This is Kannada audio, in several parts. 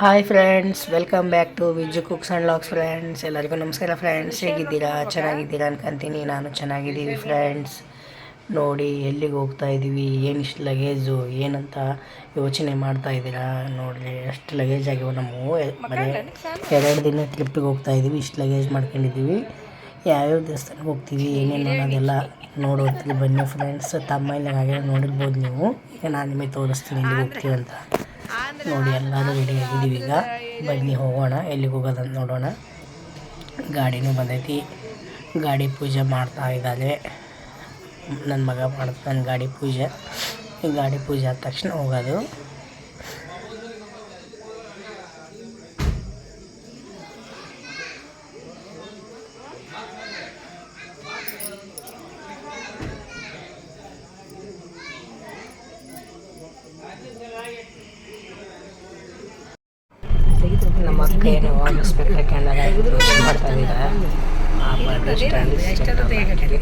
Hi friends welcome back to Viju cooks and locks friends ಎಲ್ಲರಿಗೂ ನಮಸ್ಕಾರ ಫ್ರೆಂಡ್ಸ್ ಹೇಗಿದ್ದೀರಾ? ಚೆನ್ನಾಗಿದ್ದೀರಾ ಅನ್ಕೊಂತೀನಿ. ನಾನು ಚೆನ್ನಾಗಿದ್ದೀವಿ ಫ್ರೆಂಡ್ಸ್ ನೋಡಿ ಎಲ್ಲಿಗೆ ಹೋಗ್ತಾ ಇದ್ದೀವಿ ಏನು ಇಷ್ಟು ಲಗೇಜು ಏನಂತ ಯೋಚನೆ ಮಾಡ್ತಾ ಇದ್ದೀರಾ ನೋಡಿರಿ ಎಷ್ಟು ಲಗೇಜ್ ಆಗಿವೆ ನಮ್ಮವು ಮನೆ ಎರಡು ದಿನ ಟ್ರಿಪ್ಪಿಗೆ ಹೋಗ್ತಾ ಇದ್ದೀವಿ ಇಷ್ಟು ಲಗೇಜ್ ಮಾಡ್ಕೊಂಡಿದ್ದೀವಿ ಯಾವ್ಯಾವ ದೇವಸ್ಥಾನಕ್ಕೆ ಹೋಗ್ತೀವಿ ಏನೇನು ಅನ್ನೋದೆಲ್ಲ ನೋಡೋದ್ರಿ ಬನ್ನಿ ಫ್ರೆಂಡ್ಸ್ ತಮ್ಮ ಹಾಗೆ ನೋಡಿರ್ಬೋದು ನೀವು. ಈಗ ನಾನು ನಿಮಗೆ ತೋರಿಸ್ತೀನಿ ಹೋಗ್ತೀವಿ ಅಂತ. ನೋಡಿ ಎಲ್ಲರೂ ರೆಡಿ ಆಗಿದ್ದೀವಿ. ಈಗ ಬನ್ನಿ ಹೋಗೋಣ, ಎಲ್ಲಿಗೆ ಹೋಗೋದಂತ ನೋಡೋಣ. ಗಾಡಿನೂ ಬಂದೈತಿ. ಗಾಡಿ ಪೂಜೆ ಮಾಡ್ತಾ ಇದ್ದಾನೆ. ನನ್ನ ಮಗ ಮಾಡ್ತಾನೆ ಗಾಡಿ ಪೂಜೆ. ಗಾಡಿ ಪೂಜೆ ಆದ ತಕ್ಷಣ ಹೋಗೋದು ನಮ್ಮ ಅಕ್ಕ ಏನು ವಾಗಿಸ್ಬೇಕು ಯಾಕೆಂದ್ರೆ ಮಾಡ್ತಾ ಇದ್ದಾರೆ ಆ ಬಸ್ ಸ್ಟ್ಯಾಂಡ್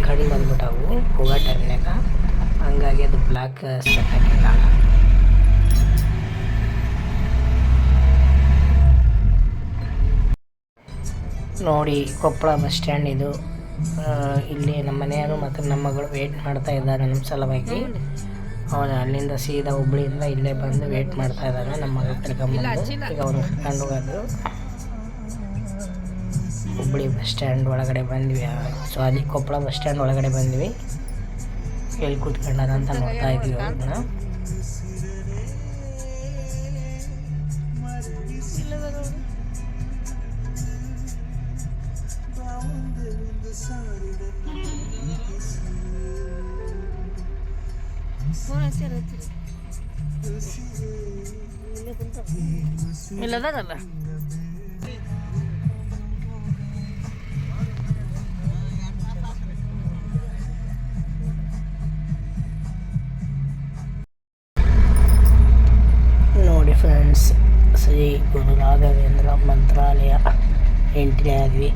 ಕಣ್ಣು ಬಂದ್ಬಿಟ್ಟವು ಹೋಗೋ ಟೈಮ್ನಾಗ ಹಂಗಾಗಿ ಅದು ಬ್ಲ್ಯಾಕ್ ಸ್ಪೆಕ್ ಹಾಕಿಲ್ಲ ನೋಡಿ, ಕೊಪ್ಪಳ ಬಸ್ ಸ್ಟ್ಯಾಂಡ್ ಇದು. ಇಲ್ಲಿ ನಮ್ಮ ಮನೆಯವರು ಮತ್ತು ನಮ್ಮ ಮಗಳು ವೇಟ್ ಮಾಡ್ತಾ ಇದ್ದಾರೆ ನಮ್ಮ ಸಲುವಾಗಿ. ಅವನು ಅಲ್ಲಿಂದ ಸೀದಾ ಹುಬ್ಳಿಯಿಂದ ಇಲ್ಲೇ ಬಂದು ವೇಟ್ ಮಾಡ್ತಾ ಇದ್ದಾನೆ, ನಮ್ಮ ಮಗ ಕರ್ಕೊಂಬಂದು ಈಗ ಅವ್ನು ಕರ್ಕೊಂಡು ಹೋಗೋದು. ಹುಬ್ಳಿ ಬಸ್ ಸ್ಟ್ಯಾಂಡ್ ಒಳಗಡೆ ಬಂದ್ವಿ. ಸಾರಿ ಕೊಪ್ಪಳ ಬಸ್ ಸ್ಟ್ಯಾಂಡ್ ಒಳಗಡೆ ಬಂದ್ವಿ. ಎಲ್ಲಿ ಕೂತ್ಕೊಂಡಾರ ಅಂತ ನೋಡ್ತಾ ಇದ್ವಿ ಅವ್ರನ್ನ ಇಲ್ಲದಾಗಲ್ಲ ಶ್ರೀ ಗುರು ರಾಘವೇಂದ್ರ ಮಂತ್ರಾಲಯ ಎಂಟ್ರಿ ಆದ್ವಿ.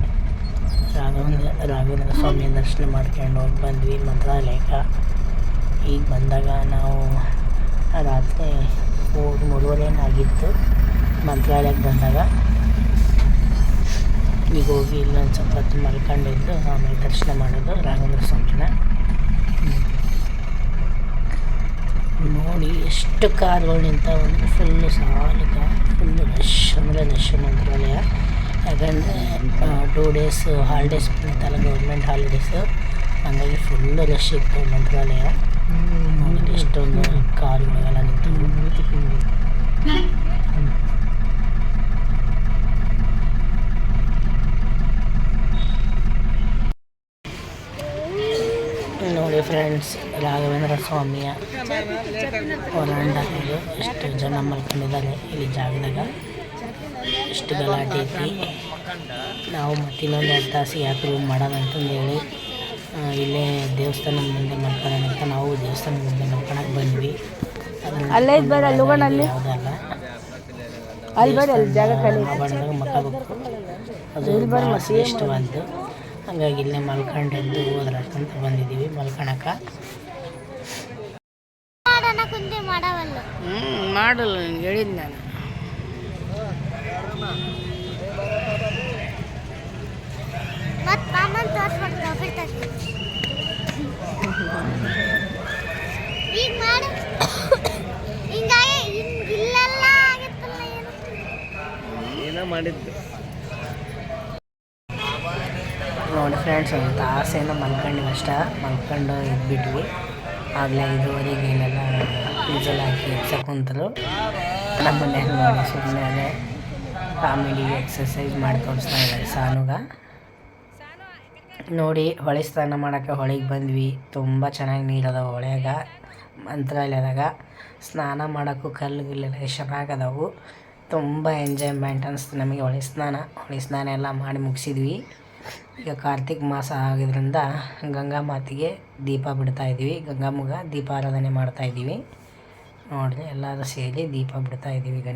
ರಾಘವೇಂದ್ರ ರಾಘವೇಂದ್ರ ಸ್ವಾಮಿ ದರ್ಶನ ಮಾಡ್ಕೊಂಡು ಹೋಗಿ ಬಂದ್ವಿ ಮಂತ್ರಾಲಯಕ್ಕೆ. ಈಗ ಬಂದಾಗ ನಾವು ರಾತ್ರಿ ಮೂರು ಮೂರುವರೆ ಆಗಿತ್ತು ಮಂತ್ರಾಲಯಕ್ಕೆ ಬಂದಾಗ. ಈಗ ಹೋಗಿ ಇಲ್ಲೊಂದು ಸ್ವಲ್ಪ ಹೊತ್ತು ಮಲ್ಕೊಂಡಿದ್ದು ಆಮೇಲೆ ದರ್ಶನ ಮಾಡೋದು ರಾಘವೇಂದ್ರ ಸ್ವಾಮಿನ. ನೋಡಿ ಎಷ್ಟು ಕಾರ್ಗಳು ನಿಂತಾವಂದ್ರೆ ಫುಲ್ಲು ಸಾಲಕ ಫುಲ್ಲು ರಶ್ ಅಂದರೆ ರಶ್ ಮಂತ್ರಾಲಯ ಯಾಕಂದರೆ ಟೂ ಡೇಸ್ ಹಾಲಿಡೇಸ್ ಬಂದಿತ್ತಲ್ಲ ಗೌರ್ಮೆಂಟ್ ಹಾಲಿಡೇಸು ಹಾಗಾಗಿ ಫುಲ್ಲು ರಶ್ ಇತ್ತು ಮಂತ್ರಾಲಯ. ನೋಡಿ ಎಷ್ಟೊಂದು ಎಲ್ಲ ನಿಂತು ನೋಡಿ ಫ್ರೆಂಡ್ಸ್ ರಾಘವೇಂದ್ರ ಸ್ವಾಮಿಯ ಹೋರಾಂಡ ಇದು ಎಷ್ಟು ಜನ ಮಲ್ಕೊಂಡಿದ್ದಾರೆ ಇಲ್ಲಿ ಜಾಗದಾಗ. ಎಷ್ಟು ಗಲಾಟೆ ಐತಿ. ನಾವು ಮತ್ತೆ ಇನ್ನೊಂದು ಎರಡು ತಾಸು ಯಾಕೆ ರೂಮ್ ಮಾಡೋಣ ಅಂತಂದು ಹೇಳಿ ಇಲ್ಲೇ ದೇವಸ್ಥಾನದ ಮುಂದೆ ಮಲ್ಕೊಳ್ಳೋಣ ಅಂತ ನಾವು ದೇವಸ್ಥಾನ ಮುಂದೆ ಮಲ್ಕೊಳಕ್ಕೆ ಬಂದ್ವಿ. ಅಲ್ಲೇ ಬೇಡ, ಅಲ್ಲಿ. ಯಾವುದಲ್ಲ ಅಲ್ಲಿ. ಬೇಡ ಅಲ್ಲಿ ಜಾಗ ಖಾಲಿ ಮಕ್ಕಬೇಕು ಅದು ಶ್ರೇಷ್ಠವಾದ್ದು ಹಾಗಾಗಿ ಇಲ್ಲೇ ಮಲ್ಕೊಂಡಿದ್ದು ಹೋದ್ರಾಕಂತ ಬಂದಿದ್ದೀವಿ ಮಲ್ಕೊಳಕ್ಕೆ ಮಾಡೋಣ ಕುಂತಿ ಮಾಡವಲ್ಲ. ಹ್ಞೂ ಮಾಡಲ್ಲ ಹೇಳಿದ್ ನಾನು. ಮತ್ ಮಾಮನ್ ತೋರ್ಸ್ಬಿಟ್ಟು ತೋರ್ಬಿಡ್ತಾರೆ ಈಗ ಮಾಡು ಹಿಂಗಾಗಿ ಹಿಂಗ್ ಇಲ್ಲೆಲ್ಲ ಆಗಿತ್ತಲ್ಲ ಏನು ಏನೋ ಮಾಡಿದ್ದು ನೋಡಿ ಫ್ರೆಂಡ್ಸ್ ಒಂದು ತಾಸೇನೋ ಮಲ್ಕೊಂಡು ಅಷ್ಟ. ಮಲ್ಕೊಂಡು ಇದ್ಬಿಟ್ವಿ. ಆಗಲೇ ಐದುವರೆಗೆ ಏನೆಲ್ಲ ಡೀಸೆಲ್ ಹಾಕಿ ಎಬ್ಸಕ್ಕೆ ಕುಂತರು. ನಮ್ಮ ಮನೆಯಲ್ಲಿ ನೋಡಿ ಸುಮ್ಮನೆ ಕಾಮಿಡಿ ಎಕ್ಸಸೈಸ್ ಮಾಡಿ ತೋರಿಸ್ತಾ ಇದ್ದಾರೆ ಸಾನುಗ. ನೋಡಿ, ಹೊಳೆ ಸ್ನಾನ ಮಾಡೋಕ್ಕೆ ಹೊಳೆಗೆ ಬಂದ್ವಿ. ತುಂಬ ಚೆನ್ನಾಗಿ ನೀರದ ಹೊಳ್ಯಾಗ, ಮಂತ್ರಾಲಯದಾಗ. ಸ್ನಾನ ಮಾಡೋಕ್ಕೂ ಕಲ್ಲು ಗಿಲ್ಲೆಲ್ಲ ಎಷ್ಟು ಚೆನ್ನಾಗದಾವು ತುಂಬ ಎಂಜಾಯ್ಮೆಂಟ್ ಅನಿಸ್ತು ನಮಗೆ ಹೊಳೆ ಸ್ನಾನ. ಹೊಳೆ ಸ್ನಾನ ಎಲ್ಲ ಮಾಡಿ ಮುಗಿಸಿದ್ವಿ. ಈಗ ಕಾರ್ತಿಕ್ ಮಾಸ ಆಗಿದ್ದರಿಂದ ಗಂಗಾ ಮಾತಿಗೆ ದೀಪ ಬಿಡ್ತಾ ಇದ್ದೀವಿ. ಗಂಗಾಮಗ ದೀಪಾರಾಧನೆ ಮಾಡ್ತಾ ಇದ್ದೀವಿ. ನೋಡಿರಿ, ಎಲ್ಲರೂ ಸೇರಿ ದೀಪ ಬಿಡ್ತಾ ಇದ್ದೀವಿ ಈಗ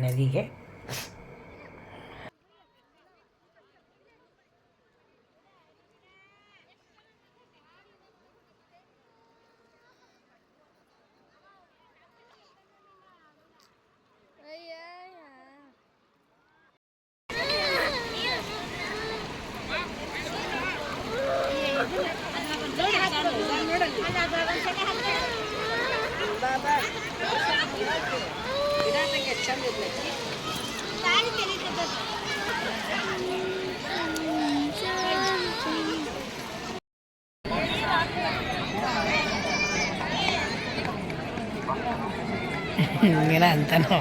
ഇങ്ങനെ എന്താണോ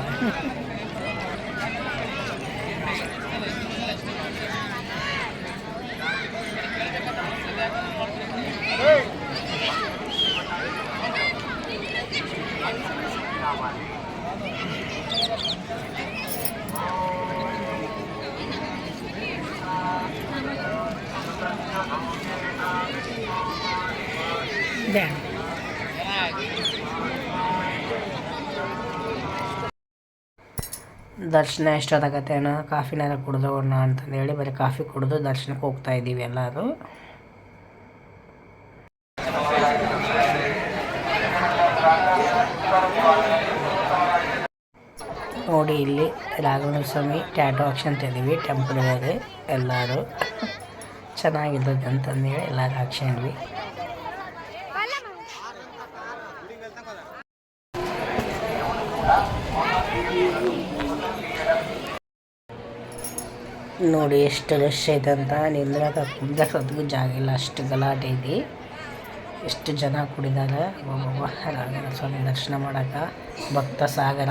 Yeah. ದರ್ಶನ ಎಷ್ಟೊತ್ತಾಗತ್ತೆ ಅನ್ನೋ ಕಾಫಿನಾರ ಕುಡ್ದು ಅಣ್ಣ ಅಂತಂದೇಳಿ ಬರೀ ಕಾಫಿ ಕುಡಿದು ದರ್ಶನಕ್ಕೆ ಹೋಗ್ತಾ ಇದ್ದೀವಿ ಎಲ್ಲರೂ. ನೋಡಿ ಇಲ್ಲಿ ರಾಘವೇಂದ್ರ ಸ್ವಾಮಿ ಟ್ಯಾಟೋ ಹಾಕ್ಸ್ಕೊಂತ ಇದ್ದೀವಿ ಟೆಂಪಲ್ ಎಲ್ಲರೂ. ಚೆನ್ನಾಗಿರ್ತದೆ ಅಂತಂದೇಳಿ ಎಲ್ಲರೂ ಹಾಕ್ಸ್ಕೊಂಡ್ವಿ ನೋಡಿ ಎಷ್ಟು ರಶ್ ಐತೆ ಅಂತ. ನಿಂದ್ರಾಗ ಕುಂದ್ರಕ್ಕೆ ಜಾಗ ಇಲ್ಲ. ಅಷ್ಟು ಗಲಾಟೆ ಐತಿ ಎಷ್ಟು ಜನ ಕುಡಿದಾರೆ? ಸ್ವಾಮಿ ದರ್ಶನ ಮಾಡಕ್ಕೆ ಭಕ್ತ ಸಾಗರ.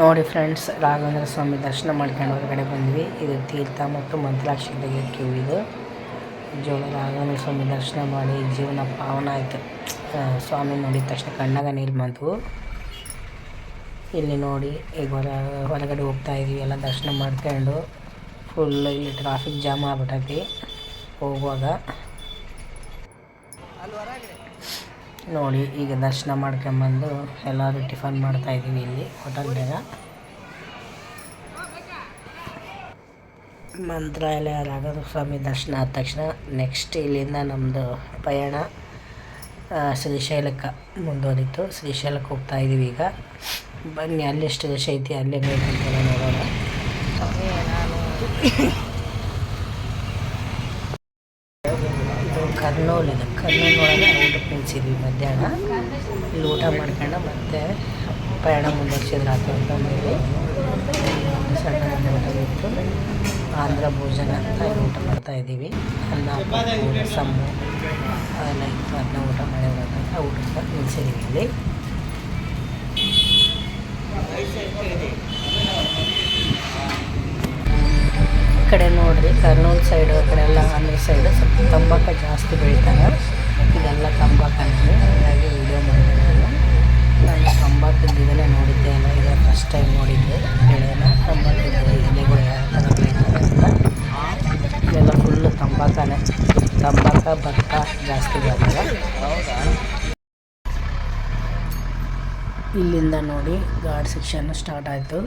ನೋಡಿ ಫ್ರೆಂಡ್ಸ್, ರಾಘವೇಂದ್ರ ಸ್ವಾಮಿ ದರ್ಶನ ಮಾಡ್ಕೊಂಡು ಹೊರಗಡೆ ಬಂದ್ವಿ. ಇದು ತೀರ್ಥ ಮತ್ತು ಮಂತ್ರಾಕ್ಷಿ ಕ್ಯೂ ಇದು. ಜೋಗ ರಾಘವೇಂದ್ರ ಸ್ವಾಮಿ ದರ್ಶನ ಮಾಡಿ ಜೀವನ ಪಾವನ ಆಯಿತು. ಸ್ವಾಮಿ ನೋಡಿದ ತಕ್ಷಣ ಕಣ್ಣಾಗ ನೀರು ಬಂತು. ಇಲ್ಲಿ ನೋಡಿ, ಈಗ ಹೊರ, ಹೊರಗಡೆ ಹೋಗ್ತಾ ಇದೀವಿ, ಎಲ್ಲ ದರ್ಶನ ಮಾಡ್ಕೊಂಡು. ಫುಲ್ ಇಲ್ಲಿ ಟ್ರಾಫಿಕ್ ಜಾಮ್ ಆಗ್ಬಿಟ್ಟೈತಿ ಹೋಗುವಾಗ ನೋಡಿ, ಈಗ ದರ್ಶನ ಮಾಡ್ಕೊಂಬಂದು ಎಲ್ಲರೂ ಟಿಫನ್ ಮಾಡ್ತಾ ಇದ್ದೀವಿ ಇಲ್ಲಿ ಹೋಟೆಲ್ನಾಗ ಮಂತ್ರಾಲಯ ರಾಘವ ಸ್ವಾಮಿ ದರ್ಶನ ಆದ ತಕ್ಷಣ ನೆಕ್ಸ್ಟ್ ಇಲ್ಲಿಂದ ನಮ್ಮದು ಪಯಣ ಶ್ರೀಶೈಲಕ್ಕೆ ಮುಂದುವರಿತು. ಶ್ರೀಶೈಲಕ್ಕೆ ಹೋಗ್ತಾ ಇದ್ದೀವಿ ಈಗ. ಬನ್ನಿ ಅಲ್ಲೆಷ್ಟು ರಶ್ ಐತಿ, ಅಲ್ಲೇ ಬೇಕಂತ ನೋಡೋಣ. ಇದು ಕರ್ನೂಲ್ ಇದೆ. ಕರ್ನೂಲ್ ಒಳಗೆ ನಿಲ್ಸಿದ್ವಿ ಮಧ್ಯಾಹ್ನ. ಇಲ್ಲಿ ಊಟ ಮಾಡ್ಕೊಂಡು ಮತ್ತೆ ಪ್ರಯಾಣ ಮುಂದುವರ್ಸಿದ್ರು ರಾತ್ರಿ ಅಂತ ಮಾಡಿ. ಸಣ್ಣ ಊಟ ಇತ್ತು. ಆಂಧ್ರ ಭೋಜನ ಅಂತ ಇಲ್ಲಿ ಊಟ ಮಾಡ್ತಾ ಇದ್ದೀವಿ. ಅನ್ನ ಸಮ್ಮು ಅದೆಲ್ಲ ಇತ್ತು. ಅದನ್ನ ಊಟ ಮಾಡಿರೋದಂತ ಊಟ ನಿಲ್ಸಿದ್ದೀವಿ ಇಲ್ಲಿ. ಕಡೆ ನೋಡ್ರಿ, ಕರ್ನೂಲ್ ಸೈಡ್ ಕಡೆ ಎಲ್ಲ ಆಂಧ್ರ ಸೈಡ್ ಸ್ವಲ್ಪ ತಂಬಾಕ ಜಾಸ್ತಿ ಬೆಳಿತಾರೆ. ಇದೆಲ್ಲ ತಂಬಾಕನೇ ಹಾಗಾಗಿ ವೀಡಿಯೋ ಮಾಡಿದ್ದೀನಿ ನಾನು ತಂಬಾಕದ ಇದನ್ನೇ ನೋಡಿದ್ದೆ ಇಲ್ಲ ಇದೆ ಫಸ್ಟ್ ಟೈಮ್ ನೋಡಿದ್ದೆ. ಬೆಳೆನ ತಂಬಾಕದ ಎಲೆಗಳು ಯಾವ ಥರ ಬೆಳೀತಾರೆ ಅಂತ. ಇದೆಲ್ಲ ಫುಲ್ಲು ತಂಬಾಕನೇ ತಂಬಾಕ ಭತ್ತ ಜಾಸ್ತಿ ಬರ್ತದೆ ಇಲ್ಲಿಂದ ನೋಡಿ ಗಾರ್ಡ್ ಸೆಕ್ಷನ್ನು ಸ್ಟಾರ್ಟ್ ಆಯಿತು.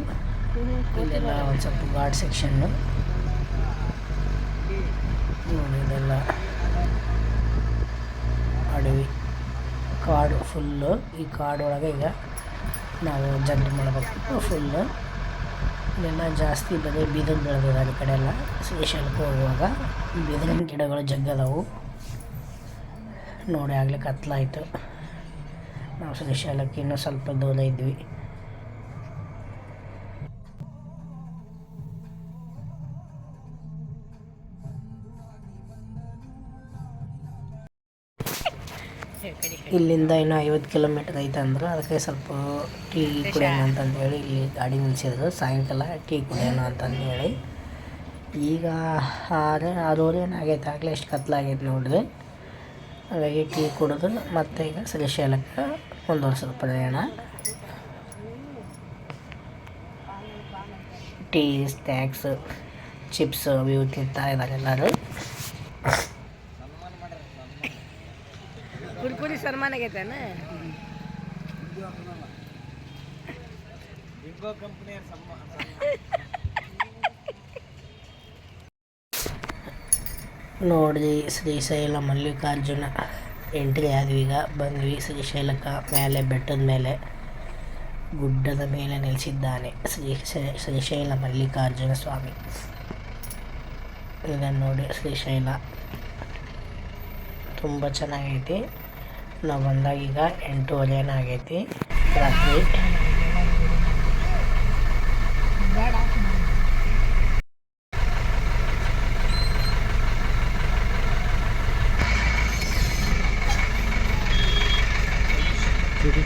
ಇಲ್ಲೆಲ್ಲ ಒಂದು ಸ್ವಲ್ಪ ಗಾರ್ಡ್ ಸೆಕ್ಷನ್ನು ನೋಡಿ ಇದೆಲ್ಲ ಅಡವಿ ಕಾಡು ಫುಲ್ಲು. ಈ ಕಾಡೊಳಗೆ ಈಗ ನಾವು ಜಂಪ್ ಮಾಡಬೇಕು. ಫುಲ್ಲು. ಇಲ್ಲೆಲ್ಲ ಜಾಸ್ತಿ ಬಂದರೆ ಬೀದನ್ ಬೆಳೆದಿದೆ ಅದ ಕಡೆ ಎಲ್ಲ. ಸ್ಪೆಷಲ್ಗೆ ಹೋಗುವಾಗ ಬೀದನ ಗಿಡಗಳು ಜಗ್ಗದವು. ನೋಡಿ ಆಗಲಿ ಕತ್ಲಾಯಿತು ನಾವು ಶ್ರೀಶೈಲಕ್ಕೆ ಇನ್ನೂ ಸ್ವಲ್ಪ ದೂರ ಇದ್ವಿ. ಇಲ್ಲಿಂದ ಇನ್ನೂ ಐವತ್ತು ಕಿಲೋಮೀಟರ್ ಐತೆ ಅಂದ್ರೆ ಅದಕ್ಕೆ ಸ್ವಲ್ಪ ಟೀ ಕುಡಿಯೋಣ ಅಂತಂದು ಹೇಳಿ ಇಲ್ಲಿ ಗಾಡಿ ನಿಲ್ಸಿದ್ರು. ಸಾಯಂಕಾಲ ಟೀ ಕುಡಿಯೋಣ ಅಂತಂದು ಹೇಳಿ ಈಗ ಆರು ಆರೂವರೆ ಏನಾಗೈತೆ? ಆಗಲೇ ಎಷ್ಟು ಕತ್ಲಾಗೈತೆ ನೋಡ್ರಿ. ಹಾಗಾಗಿ ಟೀ ಕುಡಿದು ಮತ್ತೆ ಈಗ ಶ್ರೀಶೈಲಕ್ಕೆ ಮುಂದುವರ್ಸೋದು ಪ್ರಯಾಣ ಟೀ, ಸ್ನ್ಯಾಕ್ಸ್, ಚಿಪ್ಸ್, ಅವು ತಿಂತಾ ಇದ್ದಾರೆ ಎಲ್ಲರೂ. ಸನ್ಮಾನ ಆಗೈತೇನ ನೋಡಿದ್ವಿ ಶ್ರೀಶೈಲ ಮಲ್ಲಿಕಾರ್ಜುನ. ಎಂಟ್ರಿ ಆದ್ವಿ ಈಗ. ಬಂದ್ವಿ ಶ್ರೀಶೈಲಕ ಮೇಲೆ ಬೆಟ್ಟದ ಮೇಲೆ. ಗುಡ್ಡದ ಮೇಲೆ ನೆಲೆಸಿದ್ದಾನೆ ಶ್ರೀ ಶ್ರೀ- ಶ್ರೀಶೈಲ ಮಲ್ಲಿಕಾರ್ಜುನ ಸ್ವಾಮಿ. ಇದನ್ನು ನೋಡಿ ಶ್ರೀಶೈಲ ತುಂಬ ಚೆನ್ನಾಗೈತಿ. ನಾವು ಬಂದಾಗ ಈಗ ಎಂಟೂವರೆ ಏನಾಗೈತಿ ರಾತ್ರಿ. ಅಂದ್ರೆ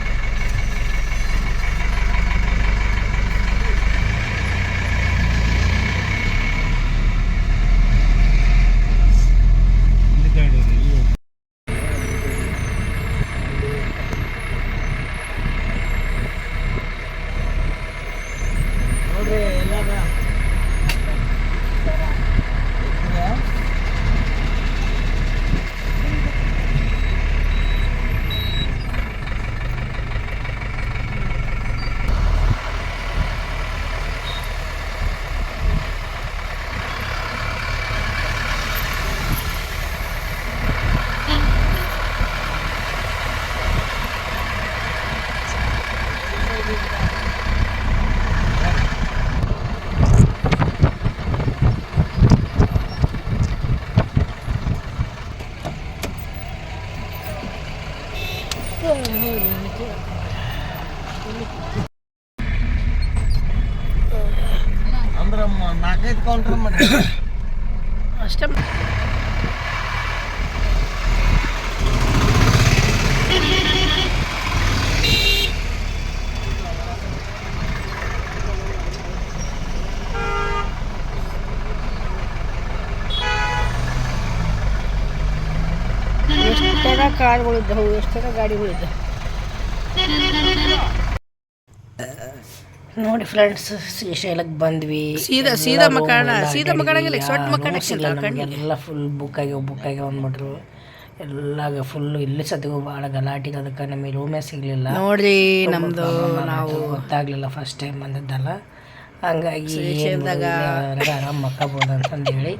ನಾಲ್ಕೈದು ಕೌಂಟ್ರ್ ಮಾಡಿ ಅಷ್ಟೇ ಎಷ್ಟೆಲ್ಲ ಕಾರ್ಗಳಿದ್ದವು ಎಷ್ಟೆಲ್ಲ ಗಾಡಿಗಳಿದ್ದವು ನೋಡಿ ಫ್ರೆಂಡ್ಸ್ ಶ್ರೀಶೈಲಕ್ಕೆ ಬಂದ್ವಿ. ಸೀದಾ- ಸೀದಾ ಮಕ್ಕಳ ಮಕಾಣ, ಸೀದಾ. ಮಕಾಣಂಗಿಲ್ಲ, ಸೊಟ್ಟ. ಎಲ್ಲ ಫುಲ್ ಬುಕ್ ಆಗಿ ಬುಕ್ ಆಗಿ ಬಂದ್ಬಿಟ್ರು. ಎಲ್ಲ ಫುಲ್ ಇಲ್ಲಿ ಸತಿಗೂ ಭಾಳ ಗಲಾಟೆ ಅದಕ್ಕೆ ನಮಗೆ ರೂಮೇ ಸಿಗಲಿಲ್ಲ. ನೋಡ್ರಿ ನಮ್ದು ನಾವು ಗೊತ್ತಾಗಲಿಲ್ಲ ಫಸ್ಟ್ ಟೈಮ್ ಬಂದಿದ್ದಲ್ಲ. ಹಂಗಾಗಿ ಆರಾಮ್ ಅಂತಂದೇಳಿ.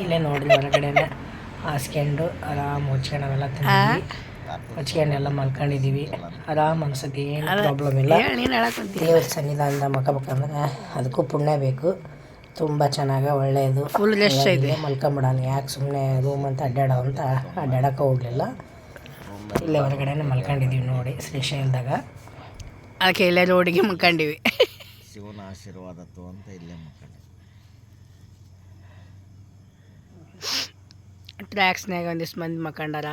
ಇಲ್ಲೇ ನೋಡ್ರಿ ಹೊರಗಡೆನೆ. ಹಾಸ್ಕೊಂಡು ಆರಾಮ್ ಮುಚ್ಕೊಂಡು ಅವೆಲ್ಲ ಹೊಚ್ಕೊಂಡು ಎಲ್ಲ ಮಲ್ಕೊಂಡಿದೀವಿ ಆರಾಮ್ ಅನ್ಸುತ್ತೆ ಏನು ಪ್ರಾಬ್ಲಮ್ ಇಲ್ಲ. ದೇವ್ರ ಸನ್ನಿಧಾನದ ಮಕ್ಕಬೇಕಂದ್ರೆ ಅದಕ್ಕೂ ಪುಣ್ಯ ಬೇಕು. ತುಂಬ ಚೆನ್ನಾಗಿ ಒಳ್ಳೆಯದು. ಫುಲ್ ರೆಸ್ಟ್ ಇದೆ. ಮಲ್ಕೊಂಬಿಡೋಣ. ಯಾಕೆ ಸುಮ್ಮನೆ ರೂಮ್ ಅಂತ ಅಡ್ಡಾಡೋ ಅಂತ ಅಡ್ಡಾಡಕ್ಕೆ ಹೋಗಲಿಲ್ಲ. ಇಲ್ಲೇ ಹೊರಗಡೆನೆ ಮಲ್ಕೊಂಡಿದ್ದೀವಿ ನೋಡಿ ಶ್ರೀಶೈಲದಾಗ ಅದಕ್ಕೆ ಇಲ್ಲೇ ರೋಡಿಗೆ ಮಲ್ಕೊಂಡಿವಿ. ಶಿವನ ಆಶೀರ್ವಾದ ಅಂತ ಇಲ್ಲೇ ಮಕ್ಕಳು ಟ್ರ್ಯಾಕ್ಸ್ನಾಗ ಒಂದಿಷ್ಟು ಮಂದಿ ಮಕ್ಕಂಡಾರ.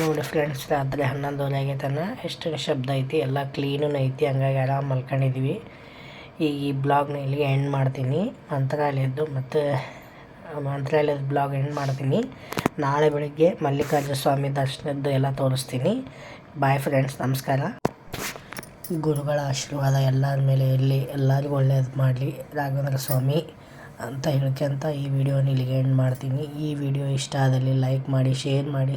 ನೋಡಿ ಫ್ರೆಂಡ್ಸ್ ರಾತ್ರಿ ಹನ್ನೊಂದುವರೆ ಆಗೈತನ. ಎಷ್ಟು ಶಬ್ದ ಐತಿ, ಎಲ್ಲ ಕ್ಲೀನೂ ಐತಿ, ಹಂಗಾಗಿ ಆರಾಮ್ ಮಲ್ಕೊಂಡಿದ್ವಿ. ಈಗ ಈ ಬ್ಲಾಗ್ನ ಇಲ್ಲಿಗೆ ಎಂಡ್ ಮಾಡ್ತೀನಿ. ಮಂತ್ರಾಲಯದ್ದು ಮತ್ತು ಮಂತ್ರಾಲಯದ ಬ್ಲಾಗ್ ಎಂಡ್ ಮಾಡ್ತೀನಿ. ನಾಳೆ ಬೆಳಿಗ್ಗೆ ಮಲ್ಲಿಕಾರ್ಜುನ ಸ್ವಾಮಿ ದರ್ಶನದ್ದು ಎಲ್ಲ ತೋರಿಸ್ತೀನಿ. ಬಾಯ್ ಫ್ರೆಂಡ್ಸ್ ನಮಸ್ಕಾರ. ಗುರುಗಳ ಆಶೀರ್ವಾದ ಎಲ್ಲರ ಮೇಲೆ ಇರಲಿ, ಎಲ್ಲರಿಗೂ ಒಳ್ಳೆಯದು ಮಾಡಲಿ, ರಾಘವೇಂದ್ರ ಸ್ವಾಮಿ ಅಂತ ಹೇಳ್ಕೊಂತ ಈ ವಿಡಿಯೋನ ಇಲ್ಲಿಗೆ ಎಂಡ್ ಮಾಡ್ತೀನಿ. ಈ ವಿಡಿಯೋ ಇಷ್ಟ ಆದಲ್ಲಿ ಲೈಕ್ ಮಾಡಿ ಶೇರ್ ಮಾಡಿ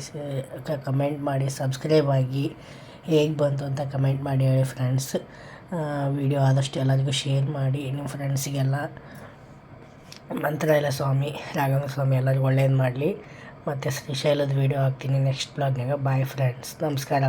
ಕಮೆಂಟ್ ಮಾಡಿ ಸಬ್ಸ್ಕ್ರೈಬ್ ಆಗಿ ಹೇಗೆ ಬಂತು ಅಂತ ಕಮೆಂಟ್ ಮಾಡಿ ಹೇಳಿ ಫ್ರೆಂಡ್ಸ್ ವಿಡಿಯೋ ಆದಷ್ಟು ಎಲ್ಲರಿಗೂ ಶೇರ್ ಮಾಡಿ ನಿಮ್ಮ ಫ್ರೆಂಡ್ಸಿಗೆಲ್ಲ ಮಂತ್ರಾಲಯ ಸ್ವಾಮಿ, ರಾಘವೇಂದ್ರ ಸ್ವಾಮಿ, ಎಲ್ಲರಿಗೂ ಒಳ್ಳೇದು ಮಾಡಲಿ. ಮತ್ತು ಶ್ರೀಶೈಲದ ವೀಡಿಯೋ ಹಾಕ್ತೀನಿ ನೆಕ್ಸ್ಟ್ ಬ್ಲಾಗ್ನಾಗ ಬಾಯ್ ಫ್ರೆಂಡ್ಸ್ ನಮಸ್ಕಾರ.